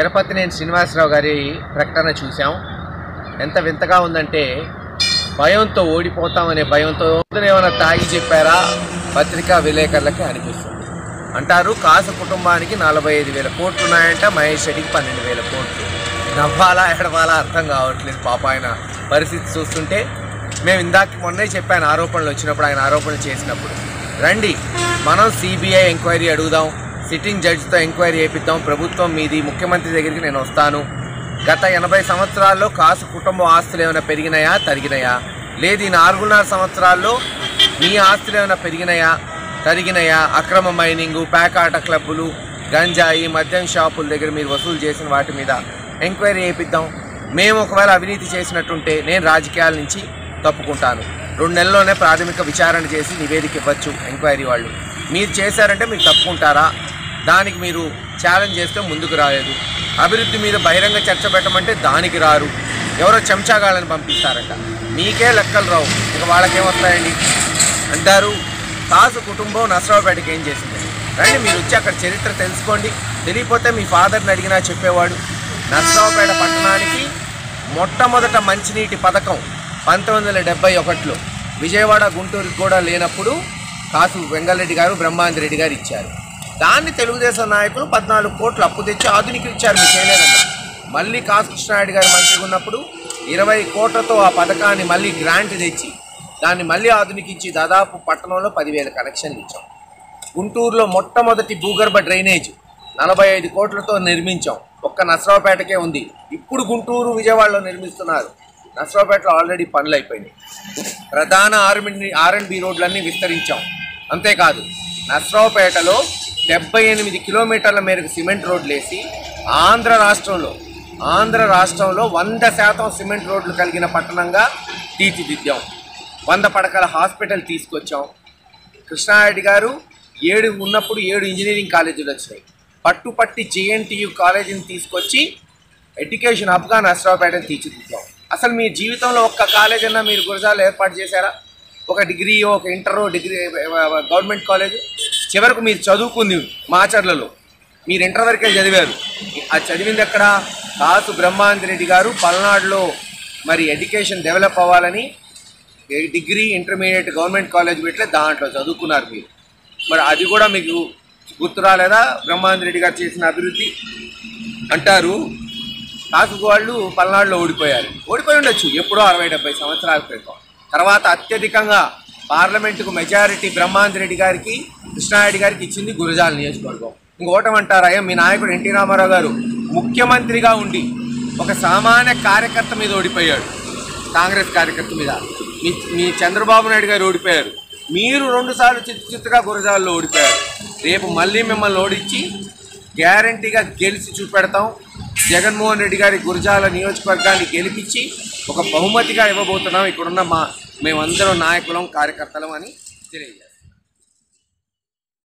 ఎరపతినేని శ్రీనివాసరావు గారి ప్రకటన చూసాం ఎంత వింతగా ఉందంటే భయంతో ఓడిపోతామనే భయంతో ఏమైనా తాగి చెప్పారా? పత్రికా విలేకరులకి అనిపిస్తుంది. అంటారు కాసు కుటుంబానికి నలభై ఐదు వేల కోట్లు ఉన్నాయంట మహేష్ రెడ్డికి పన్నెండు వేల కోట్లు. నవ్వాలా ఎడవాలా అర్థం కావట్లేదు పాప ఆయన పరిస్థితి చూస్తుంటే. మేము ఇందాక మొన్నే చెప్పాను ఆరోపణలు వచ్చినప్పుడు ఆయన ఆరోపణలు చేసినప్పుడు. రండి మనం సిబిఐ ఎంక్వైరీ అడుగుదాం. సిట్టింగ్ జడ్జితో ఎంక్వైరీ చేపిద్దాం. ప్రభుత్వం మీది ముఖ్యమంత్రి దగ్గరికి నేను వస్తాను. గత ఎనభై సంవత్సరాల్లో కాసు కుటుంబ ఆస్తులు ఏమైనా పెరిగినాయా? తరిగినాయా? లేదు ఈ నాలుగున్నర సంవత్సరాల్లో మీ ఆస్తులు ఏమైనా పెరిగినాయా? తరిగినాయా? అక్రమ మైనింగు ప్యాకాట క్లబ్బులు గంజాయి మద్యం షాపుల దగ్గర మీరు వసూలు చేసిన వాటి మీద ఎంక్వైరీ చేపిద్దాం. మేము ఒకవేళ అవినీతి చేసినట్టుంటే నేను రాజకీయాల నుంచి తప్పుకుంటాను. రెండు నెలల్లోనే ప్రాథమిక విచారణ చేసి నివేదిక ఇవ్వచ్చు ఎంక్వైరీ వాళ్ళు. మీరు చేశారంటే మీరు తప్పుకుంటారా? దానికి మీరు ఛాలెంజ్ చేస్తే ముందుకు రాలేదు. అభివృద్ధి మీద బహిరంగ చర్చ పెట్టమంటే దానికి రారు. ఎవరో చెంచాగాళ్ళని పంపిస్తారట. మీకే లెక్కలు రావు. ఇక వాళ్ళకేమొస్తాయండి? అంటారు. కాసు కుటుంబం నసరావుపేటకి ఏం చేసింది? రండి మీరు వచ్చి అక్కడ చరిత్ర తెలుసుకోండి. తెలియపోతే మీ ఫాదర్ని అడిగినా చెప్పేవాడు. నసరావుపేట పట్టణానికి మొట్టమొదట మంచినీటి పథకం పంతొమ్మిది వందల డెబ్బై ఒకటిలో విజయవాడ గుంటూరుకి కూడా లేనప్పుడు కాసు వెంగళరెడ్డి గారు బ్రహ్మాంతి గారు ఇచ్చారు. దాన్ని తెలుగుదేశం నాయకులు పద్నాలుగు కోట్లు అప్పు తెచ్చి ఆధునీకరించారు మీరు చేయలేదన్న మళ్ళీ కాసు గారు మంత్రిగా ఉన్నప్పుడు ఇరవై కోట్లతో ఆ పథకాన్ని మళ్ళీ గ్రాంట్ తెచ్చి దాన్ని మళ్ళీ ఆధునికించి దాదాపు పట్టణంలో పదివేల కనెక్షన్లు ఇచ్చాం. గుంటూరులో మొట్టమొదటి భూగర్భ డ్రైనేజ్ నలభై ఐదు కోట్లతో నిర్మించాం. ఒక్క నసరావుపేటకే ఉంది. ఇప్పుడు గుంటూరు విజయవాడలో నిర్మిస్తున్నారు. నసరావుపేటలో ఆల్రెడీ పనులు అయిపోయినాయి. ప్రధాన ఆర్ఎండ్ ఆర్ అండ్ బి రోడ్లన్నీ విస్తరించాం. అంతేకాదు నసరావుపేటలో డెబ్బై ఎనిమిది కిలోమీటర్ల మేరకు సిమెంట్ రోడ్లు వేసి ఆంధ్ర రాష్ట్రంలో ఆంధ్ర రాష్ట్రంలో వంద శాతం సిమెంట్ రోడ్లు కలిగిన పట్టణంగా తీర్చిదిద్దాం. వంద పడకల హాస్పిటల్ తీసుకొచ్చాం. కృష్ణారెడ్డి గారు ఏడు ఉన్నప్పుడు ఏడు ఇంజనీరింగ్ కాలేజీలు వచ్చినాయి. పట్టుపట్టి జేఎన్టీయు కాలేజీని తీసుకొచ్చి ఎడ్యుకేషన్ హబ్గా నర్సరావుపేటని తీర్చిదిద్దాం. అసలు మీ జీవితంలో ఒక్క కాలేజ్ అన్నా మీరు గురజాలు ఏర్పాటు చేశారా? ఒక డిగ్రీ ఒక ఇంటర్ డిగ్రీ గవర్నమెంట్ కాలేజ్? చివరకు మీరు చదువుకుంది మాచర్లలో. మీరు ఇంటర్ వరకే చదివారు. అది చదివింది ఎక్కడ? కాసు బ్రహ్మానంద రెడ్డి గారు పల్నాడులో మరి ఎడ్యుకేషన్ డెవలప్ అవ్వాలని డిగ్రీ ఇంటర్మీడియట్ గవర్నమెంట్ కాలేజ్ పెట్టలే దాంట్లో చదువుకున్నారు మీరు. మరి అది కూడా మీకు గుర్తు రాలేదా? బ్రహ్మానంద రెడ్డి గారు చేసిన అభివృద్ధి అంటారు. కాకు వాళ్ళు పల్నాడులో ఓడిపోయారు. ఓడిపోయి ఉండొచ్చు. ఎప్పుడో అరవై డెబ్బై సంవత్సరాల క్రితం. తర్వాత అత్యధికంగా పార్లమెంటుకు మెజారిటీ బ్రహ్మానంద రెడ్డి గారికి కృష్ణారెడ్డి గారికి ఇచ్చింది గురజాల నియోజకవర్గం. ఇంకోటమంటారా అయ్యా మీ నాయకుడు ఎన్టీ రామారావు గారు ముఖ్యమంత్రిగా ఉండి ఒక సామాన్య కార్యకర్త మీద ఓడిపోయాడు. కాంగ్రెస్ కార్యకర్త మీద. మీ మీ చంద్రబాబు నాయుడు గారు ఓడిపోయారు. మీరు రెండుసార్లు చిత్తు చిత్తుగా గురజాల్లో ఓడిపోయారు. రేపు మళ్ళీ మిమ్మల్ని ఓడించి గ్యారంటీగా గెలిచి చూపెడతాం. జగన్మోహన్ రెడ్డి గారి గురజాల నియోజకవర్గాన్ని గెలిపించి ఒక బహుమతిగా ఇవ్వబోతున్నాం. ఇక్కడున్న మా మేమందరం నాయకులం కార్యకర్తలం అని తెలియజేస్తాం.